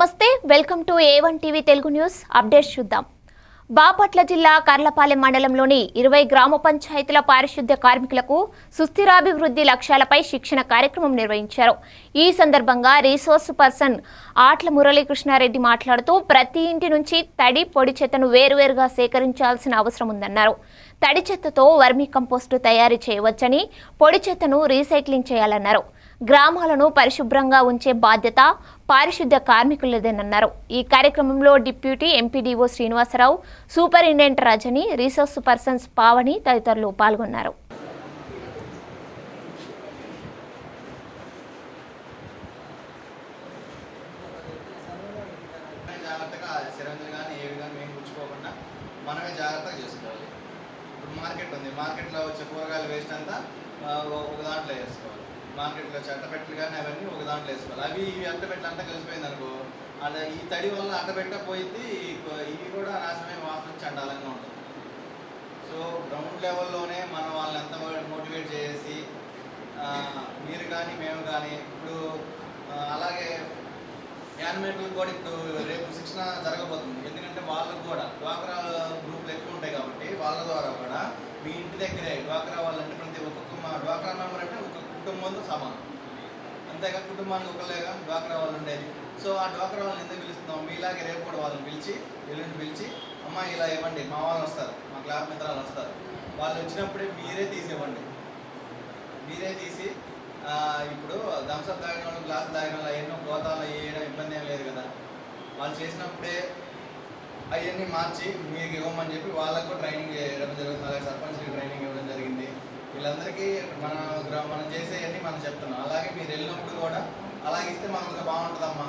నమస్తే welcome to A one TV Telugu news update చూద్దాం. బాపట్ల జిల్లా కర్లపాలెం మండలంలోని ఇరవై గ్రామ పంచాయతీల పారిశుద్ధ్య కార్మికులకు సుస్థిరాభివృద్ధి లక్ష్యాలపై శిక్షణ కార్యక్రమం నిర్వహించారు. ఈ సందర్భంగా రీసోర్స్ పర్సన్ ఆట్ల మురళీకృష్ణారెడ్డి మాట్లాడుతూ ప్రతి ఇంటి నుంచి తడి పొడి చెత్తను వేరువేరుగా సేకరించాల్సిన అవసరం ఉందన్నారు. తడి చెత్తతో వర్మీ కంపోస్టు తయారు చేయవచ్చని పొడి చెత్తను రీసైక్లింగ్ చేయాలన్నారు. గ్రామాలను పరిశుభ్రంగా ఉంచే బాధ్యత పారిశుద్ధ్య కార్మికులదేనన్నారు. ఈ కార్యక్రమంలో deputy MPDO Srinivasarao superintendent Rajani resource persons Pavani తదితరులు పాల్గొన్నారు. మనమే జాగ్రత్తగా చేసుకోవాలి. ఇప్పుడు మార్కెట్ ఉంది. మార్కెట్లో వచ్చే కూరగాయల వేస్ట్ అంతా ఒక దాంట్లో వేసుకోవాలి. మార్కెట్లో చెట్టపెట్టలు అట్టపెట్టలు కానీ అవన్నీ ఒక దాంట్లో వేసుకోవాలి. అవి ఇవి అట్టపెట్టలు అంతా కలిసిపోయింది అనుకో అలా ఈ తడి వల్ల అట్టపెట్ట పోయింది ఇవి కూడా నాశనమే వాసన వచ్చి ఉంటుంది. సో గ్రౌండ్ లెవెల్లోనే మనం వాళ్ళని ఎంత మోటివేట్ చేసి మీరు కానీ మేము కానీ ఇప్పుడు అలాగే యానిమేటర్లు కూడా ఇప్పుడు రేపు శిక్షణ జరగబోతుంది. ఎందుకంటే వాళ్ళకు కూడా డ్వాక్రా గ్రూప్లు ఎక్కువ ఉంటాయి కాబట్టి వాళ్ళ ద్వారా కూడా మీ ఇంటి దగ్గరే డ్వాక్రా వాళ్ళంటే ప్రతి ఒక్కొక్క మా డ్వాక్రా మెంబర్ అంటే కుటుంబంతో సమానం. అంతేగా కుటుంబానికి ఒకలేగా డ్వాక్రా వాళ్ళు ఉండేది. సో ఆ డ్వాక్రా వాళ్ళని ఎందుకు పిలుస్తున్నాం? మీలాగే రేపు కూడా వాళ్ళని పిలిచి ఎల్లుండి పిలిచి అమ్మ ఇలా ఇవ్వండి మా వాళ్ళు వస్తారు మా క్లాస్ మిత్రాలు వస్తారు. వాళ్ళు వచ్చినప్పుడే మీరే తీసివ్వండి మీరే తీసి ఇప్పుడు థమ్స్అప్ తాగిన వాళ్ళు గ్లాస్ తాగిన వాళ్ళు ఎన్నో గోతాలు వేయడం ఇబ్బంది ఏం లేదు కదా. వాళ్ళు చేసినప్పుడే అవన్నీ మార్చి మీకు ఇవ్వమని చెప్పి వాళ్ళకు కూడా ట్రైనింగ్ చేయడం జరుగుతుంది. అలాగే సర్పంచ్ వీళ్ళందరికీ మన మనం చేసేవన్నీ మనం చెప్తున్నాం. అలాగే మీరు వెళ్ళినప్పుడు కూడా అలాగే ఇస్తే మనకు ఇంకా బాగుంటుందమ్మా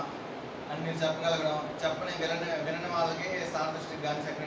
అని మీరు చెప్పగలగడం చెప్పని వినని వినని వాళ్ళకి సార్ దృష్టికి కానీ సెక్రటరీ